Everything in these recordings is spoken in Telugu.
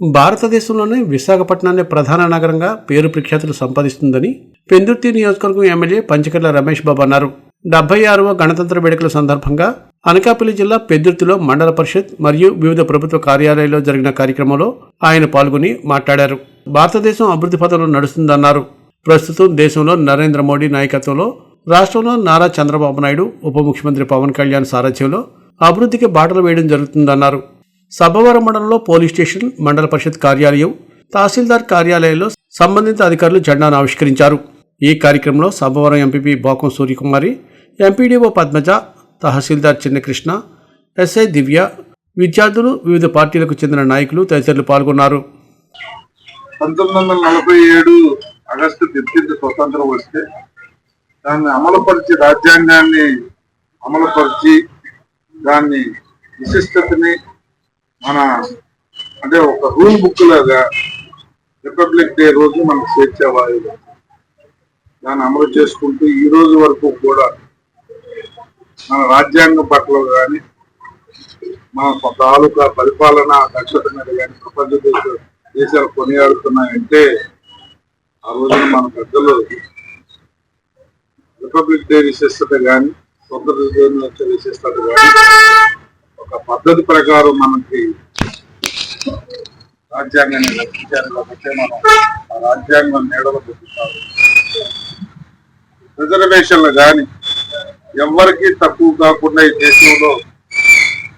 భారతదేశంలోనే విశాఖపట్నాన్ని ప్రధాన నగరంగా పేరు ప్రఖ్యాతులు సంపాదిస్తుందని పెందుర్తి నియోజకవర్గం ఎమ్మెల్యే పంచకర్ల రమేష్ బాబు అన్నారు. డెబ్బై ఆరవ గణతంత్ర వేడుకల సందర్భంగా అనకాపల్లి జిల్లా పెద్దుర్తిలో మండల పరిషత్ మరియు వివిధ ప్రభుత్వ కార్యాలయాల్లో జరిగిన కార్యక్రమంలో ఆయన పాల్గొని మాట్లాడారు. భారతదేశం అభివృద్ధి పథంలో నడుస్తుందన్నారు. ప్రస్తుతం దేశంలో నరేంద్ర మోడీ నాయకత్వంలో రాష్ట్రంలో నారా చంద్రబాబు నాయుడు ఉప ముఖ్యమంత్రి పవన్ కళ్యాణ్ సారథ్యంలో అభివృద్ధికి బాటలు వేయడం జరుగుతుందన్నారు. సభవరం మండలంలో పోలీస్ స్టేషన్ మండల పరిషత్ కార్యాలయం తహసీల్దార్ కార్యాలయంలో సంబంధిత అధికారులు జెండాను ఆవిష్కరించారు. ఈ కార్యక్రమంలో Sabbavaram MPP Bokam Suryakumari MPDO Padmaja tahsildar Chinnakrishna SI Divya విద్యార్థులు వివిధ పార్టీలకు చెందిన నాయకులు తదితరులు పాల్గొన్నారు. పంతొమ్మిది వందల నలభై ఏడు ఆగస్టు ఫిఫ్టీన్త్ స్వతంత్రం వస్తే దాన్ని అమలుపరిచి రాజ్యాంగాన్ని అమలుపరిచి దాన్ని విశిష్టతని మన అంటే ఒక రూల్ బుక్ లాగా రిపబ్లిక్ డే రోజు మనకు స్వేచ్ఛ వాయువు. దాన్ని అమలు చేసుకుంటూ ఈ రోజు వరకు కూడా మన రాజ్యాంగం పట్ల కానీ మన తాలూకా పరిపాలన దక్షత మీద కానీ ప్రపంచ దేశ దేశాలు కొనియాడుతున్నాయంటే ఆ రోజున మన పెద్దలు రిపబ్లిక్ డే విశిష్టత కానీ స్వతంత్ర దినోత్సవ విశిష్టత కానీ ఒక పద్ధతి ప్రకారం మనకి రాజ్యాంగాన్ని రక్షించారు కాబట్టి మనం ఆ రాజ్యాంగం నీడలో పెట్టుతారు రిజర్వేషన్లు కానీ ఎవరికి తక్కువ కాకుండా ఈ దేశంలో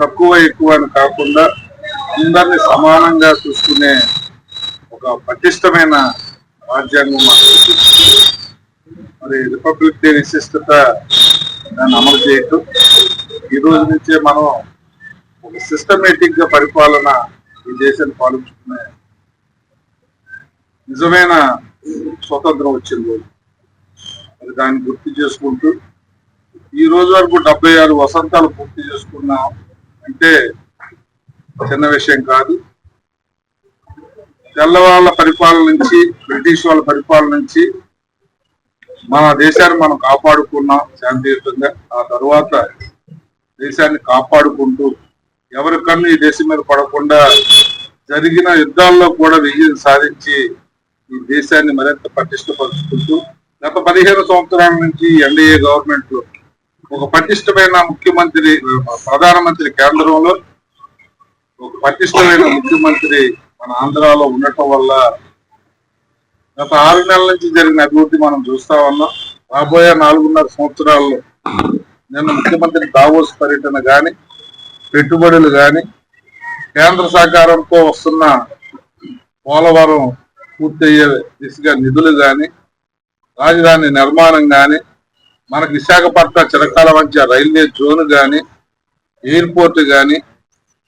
తక్కువ ఎక్కువ అని కాకుండా అందరిని సమానంగా చూసుకునే ఒక పటిష్టమైన రాజ్యాంగం మనకి మరి రిపబ్లిక్ డే విశిష్టత దాన్ని అమలు చేయటం. ఈ రోజు నుంచే మనం సిస్టమేటిక్గా పరిపాలన ఈ దేశాన్ని పాలించుకునే నిజమైన స్వతంత్రం వచ్చింది. అది దాన్ని గుర్తు చేసుకుంటూ ఈ రోజు వరకు డెబ్బై ఆరు వసంతాలు పూర్తి చేసుకున్నాం అంటే చిన్న విషయం కాదు. తెల్లవాళ్ళ పరిపాలన నుంచి బ్రిటిష్ వాళ్ళ పరిపాలన నుంచి మన దేశాన్ని మనం కాపాడుకున్నాం శాంతియుతంగా. ఆ తర్వాత దేశాన్ని కాపాడుకుంటూ ఎవరి కన్ను ఈ దేశం మీద పడకుండా జరిగిన యుద్ధాల్లో కూడా విజయం సాధించి ఈ దేశాన్ని మరింత పటిష్టపరుచుకుంటూ గత పదిహేను సంవత్సరాల నుంచి ఎన్డీఏ గవర్నమెంట్ ఒక పటిష్టమైన ముఖ్యమంత్రి ప్రధానమంత్రి కేంద్రంలో ఒక పటిష్టమైన ముఖ్యమంత్రి మన ఆంధ్రాలో ఉండటం వల్ల గత ఆరు నెలల నుంచి జరిగిన అభివృద్ధి మనం చూస్తా ఉన్నాం. రాబోయే నాలుగున్నర సంవత్సరాల్లో నిన్న ముఖ్యమంత్రి దావోస్ పర్యటన గాని పెట్టుబడులు గాని కేంద్ర సహకారంతో వస్తున్న పోలవరం పూర్తయ్యే దిశగా నిధులు కానీ రాజధాని నిర్మాణం కానీ మనకు విశాఖపట్నం చిరకాల మధ్య రైల్వే జోన్ కానీ ఎయిర్పోర్ట్ కానీ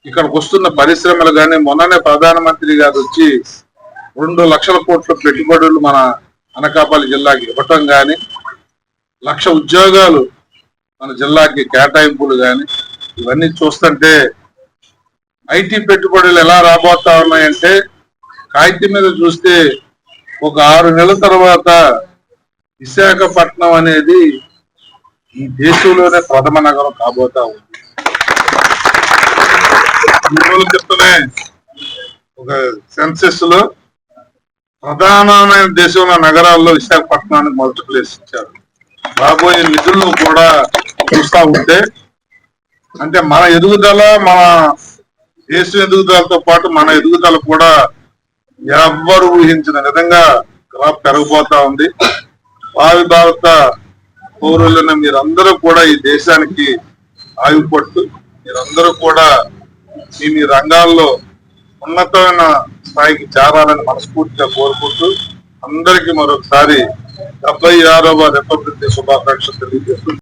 ఇక్కడికి వస్తున్న పరిశ్రమలు కానీ మొన్ననే ప్రధానమంత్రి గారు వచ్చి రెండు లక్షల కోట్ల పెట్టుబడులు మన అనకాపల్లి జిల్లాకి ఇవ్వటం కానీ లక్ష ఉద్యోగాలు మన జిల్లాకి కేటాయింపులు కానీ ఇవన్నీ చూస్తుంటే ఐటీ పెట్టుబడులు ఎలా రాబోతా ఉన్నాయంటే కాగితం మీద చూస్తే ఒక ఆరు నెలల తర్వాత విశాఖపట్నం అనేది ఈ దేశంలోనే ప్రథమ నగరం కాబోతా ఉంది. రోజుల క్రితమే ఒక సెన్సెస్లో ప్రధానమైన దేశంలో నగరాల్లో విశాఖపట్నానికి మొదటి ప్లేస్ ఇచ్చారు. రాబోయే నిధులను కూడా చూస్తా ఉంటే అంటే మన ఎదుగుదల మన దేశం ఎదుగుదలతో పాటు మన ఎదుగుదల కూడా ఎవ్వరు ఊహించిన విధంగా క్రాప్ పెరగబోతా ఉంది. భావి భారత పౌరులైన మీరందరూ కూడా ఈ దేశానికి ఆయుపట్టు మీరందరూ కూడా మీ మీ రంగాల్లో ఉన్నతమైన స్థాయికి చేరాలని మనస్ఫూర్తిగా కోరుకుంటూ అందరికీ మరొకసారి డెబ్బై ఆరవ రిపబ్లిక్ డే శుభాకాంక్షలు తెలియజేస్తూ